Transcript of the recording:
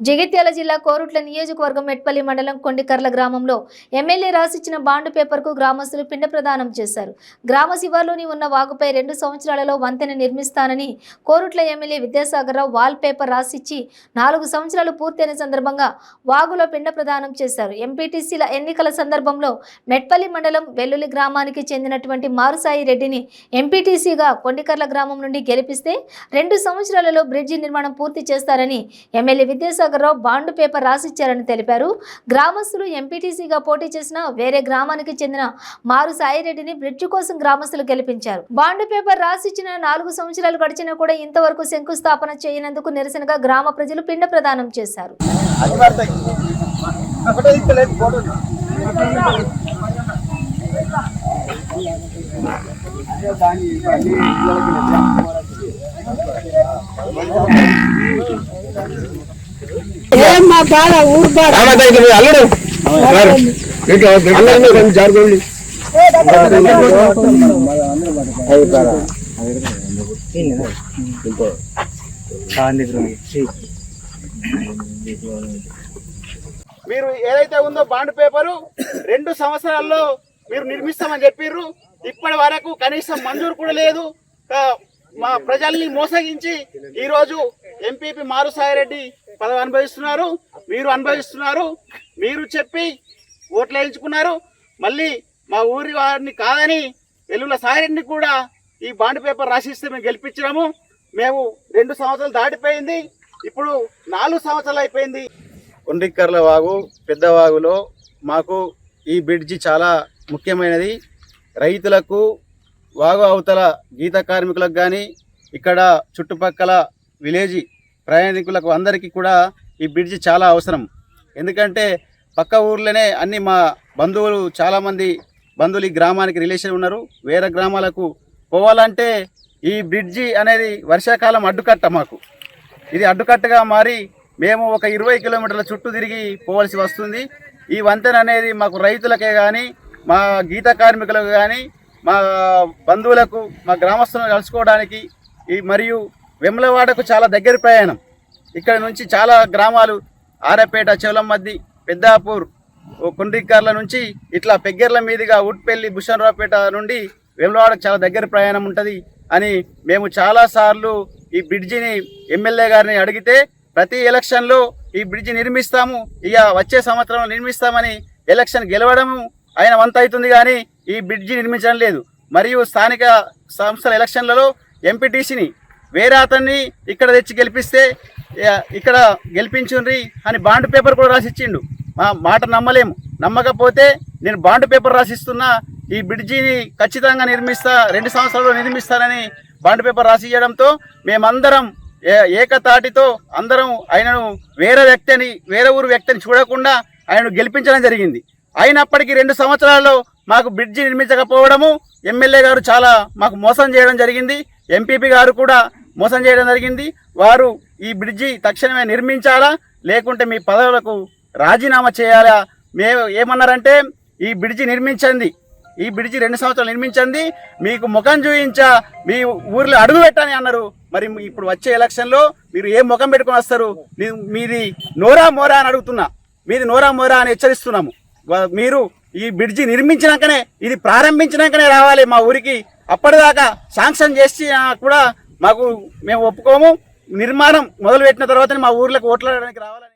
జగిత్యాల జిల్లా కోరుట్ల నియోజకవర్గం మెట్పల్లి మండలం కొండికర్ల గ్రామంలో ఎమ్మెల్యే రాసిచ్చిన బాండు పేపర్కు గ్రామస్తులు పిండ ప్రదానం చేశారు. గ్రామ శివార్లోని ఉన్న వాగుపై రెండు సంవత్సరాలలో వంతెన నిర్మిస్తానని Korutla MLA Vidyasagar Rao wall paper రాసిచ్చి నాలుగు సంవత్సరాలు పూర్తయిన సందర్భంగా వాగులో పిండ ప్రదానం చేశారు. ఎంపీటీసీల ఎన్నికల సందర్భంలో మెట్పల్లి మండలం వెల్లుల్లి గ్రామానికి చెందినటువంటి మారుసాయి రెడ్డిని ఎంపీటీసీగా కొండికర్ల గ్రామం నుండి గెలిపిస్తే రెండు సంవత్సరాలలో బ్రిడ్జి నిర్మాణం పూర్తి చేస్తారని ఎమ్మెల్యే విద్యాసాగర్రావు బాండు పేపర్ రాసిచ్చారని తెలిపారు. గ్రామస్తులు ఎంపీటీసీగా పోటీ చేసిన వేరే గ్రామానికి చెందిన మారు సాయిరెడ్డిని బ్రిడ్జ్ కోసం గ్రామస్తులు గెలిపించారు. బాండు పేపర్ రాసిచ్చిన నాలుగు సంవత్సరాలు గడిచినా కూడా ఇంతవరకు శంకుస్థాపన చేయనందుకు నిరసనగా గ్రామ ప్రజలు పిండ ప్రదానం చేశారు. అది అల్లుడు. జారుకోండి మీరు ఏదైతే ఉందో బాండ్ పేపరు రెండు సంవత్సరాల్లో మీరు నిర్మిస్తామని చెప్పిర్రు. ఇప్పటి వరకు కనీసం మంజూరు కూడా లేదు. మా ప్రజల్ని మోసగించి ఈరోజు ఎంపీపీ మారుసాయిరెడ్డి పదవి అనుభవిస్తున్నారు మీరు అనుభవిస్తున్నారు మీరు చెప్పి ఓట్లు వేయించుకున్నారు. మళ్ళీ మా ఊరి వారిని కాదని వెల్లుల సాయిరెడ్డిని కూడా ఈ బాండ్ పేపర్ రాసిస్తే మేము గెలిపించినాము. మేము రెండు సంవత్సరాలు దాటిపోయింది. ఇప్పుడు నాలుగు సంవత్సరాలు అయిపోయింది. కొండిక్కర్ల వాగు పెద్దవాగులో మాకు ఈ బ్రిడ్జి చాలా ముఖ్యమైనది. రైతులకు వాగు అవతల గీత కార్మికులకు కానీ ఇక్కడ చుట్టుపక్కల విలేజ్ ప్రయాణికులకు అందరికీ కూడా ఈ బ్రిడ్జి చాలా అవసరం. ఎందుకంటే పక్క ఊర్లోనే అన్ని మా బంధువులు చాలామంది బంధువులు ఈ గ్రామానికి రిలేషన్ ఉన్నారు. వేరే గ్రామాలకు పోవాలంటే ఈ బ్రిడ్జి అనేది వర్షాకాలం అడ్డుకట్ట మాకు. ఇది అడ్డుకట్టగా మారి మేము ఒక ఇరవై కిలోమీటర్ల చుట్టూ తిరిగి పోవలసి వస్తుంది. ఈ వంతెన అనేది మాకు రైతులకే కానీ మా గీత కార్మికులకు కానీ మా బంధువులకు మా గ్రామస్తులను కలుసుకోవడానికి ఈ మరియు వెమ్లవాడకు చాలా దగ్గర ప్రయాణం. ఇక్కడ నుంచి చాలా గ్రామాలు ఆరపేట చెవులమ్మద్ది పెద్దాపూర్ కుండ్రికర్ల నుంచి ఇట్లా పెగ్గెర్ల మీదుగా ఉట్పెల్లి భుషణరావుపేట నుండి వెమ్లవాడకు చాలా దగ్గర ప్రయాణం ఉంటుంది అని మేము చాలాసార్లు ఈ బ్రిడ్జిని ఎమ్మెల్యే గారిని అడిగితే ప్రతి ఎలక్షన్లో ఈ బ్రిడ్జి నిర్మిస్తాము ఇక వచ్చే సంవత్సరం నిర్మిస్తామని ఎలక్షన్ గెలవడము ఆయన వంత అవుతుంది కానీ ఈ బ్రిడ్జి నిర్మించడం లేదు. మరియు స్థానిక సంస్థల ఎలక్షన్లలో ఎంపీటీసీని వేరే అతన్ని ఇక్కడ తెచ్చి గెలిపిస్తే ఇక్కడ గెలిపించుండ్రి అని బాండ్ పేపర్ కూడా రాసిచ్చిండు. మా మాట నమ్మలేము. నమ్మకపోతే నేను బాండ్ పేపర్ రాసిస్తున్నా ఈ బ్రిడ్జిని ఖచ్చితంగా నిర్మిస్తా రెండు సంవత్సరాలు నిర్మిస్తానని బాండ్ పేపర్ రాసి ఇవ్వడంతో మేమందరం ఏ- ఏకతాటితో అందరం ఆయనను వేరే వ్యక్తిని వేరే ఊరు వ్యక్తిని చూడకుండా ఆయనను గెలిపించడం జరిగింది. అయినప్పటికీ రెండు సంవత్సరాల్లో మాకు బ్రిడ్జి నిర్మించకపోవడము ఎమ్మెల్యే గారు చాలా మాకు మోసం చేయడం జరిగింది. ఎంపీపీ గారు కూడా మోసం చేయడం జరిగింది. వారు ఈ బ్రిడ్జి తక్షణమే నిర్మించాలా? లేకుంటే మీ పదవులకు రాజీనామా చేయాలా? మేము ఏమన్నారంటే ఈ బ్రిడ్జి నిర్మించండి. ఈ బ్రిడ్జి రెండు సంవత్సరాలు నిర్మించండి. మీకు ముఖం చూయించా మీ ఊర్లో అడుగు పెట్టని అన్నారు. మరి ఇప్పుడు వచ్చే ఎలక్షన్లో మీరు ఏ ముఖం పెట్టుకొని వస్తారు? మీది నోరా మోరా అని అడుగుతున్నా. మీది నోరా మోరా అని హెచ్చరిస్తున్నాము. మీరు ఈ బ్రిడ్జి నిర్మించినాకనే ఇది ప్రారంభించినాకనే రావాలి మా ఊరికి. అప్పటిదాకా శాంక్షన్ చేసి కూడా మాకు మేము ఒప్పుకోము. నిర్మాణం మొదలు పెట్టిన తర్వాతనే మా ఊర్లకు ఓట్లాడడానికి రావాలని